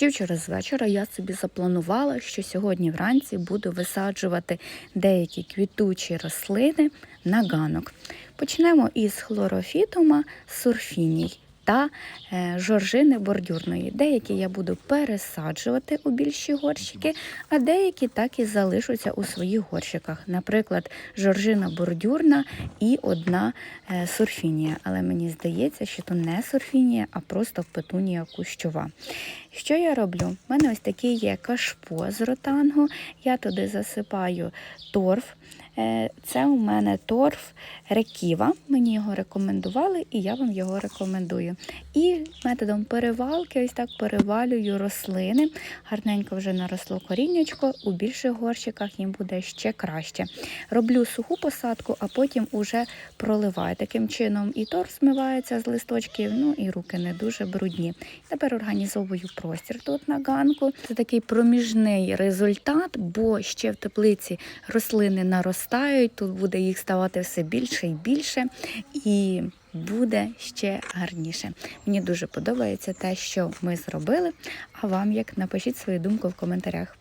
Ще вчора з вечора я собі запланувала, що сьогодні вранці буду висаджувати деякі квітучі рослини на ганок. Почнемо із хлорофітума сурфіній та е, жоржини бордюрної. Деякі я буду пересаджувати у більші горщики, а деякі так і залишаться у своїх горщиках. Наприклад, жоржина бордюрна і одна е, сурфінія. Але мені здається, що то не сурфінія, а просто петунія кущова. Що я роблю? У мене ось такий є кашпо з ротангу. Я туди засипаю торф. Е, Це у мене торф реківа. Мені його рекомендували, і я вам його рекомендую. І методом перевалки, ось так перевалюю рослини. Гарненько вже наросло коріннячко. У більших горщиках їм буде ще краще. Роблю суху посадку, а потім уже проливаю. Таким чином і торф змивається з листочків, ну і руки не дуже брудні. Тепер організовую простір тут на ганку. Це такий проміжний результат, бо ще в теплиці рослини наростають. Тут буде їх ставати все більше і більше, і буде ще гарніше. Мені дуже подобається те, що ми зробили. А вам як напишіть свою думку в коментарях.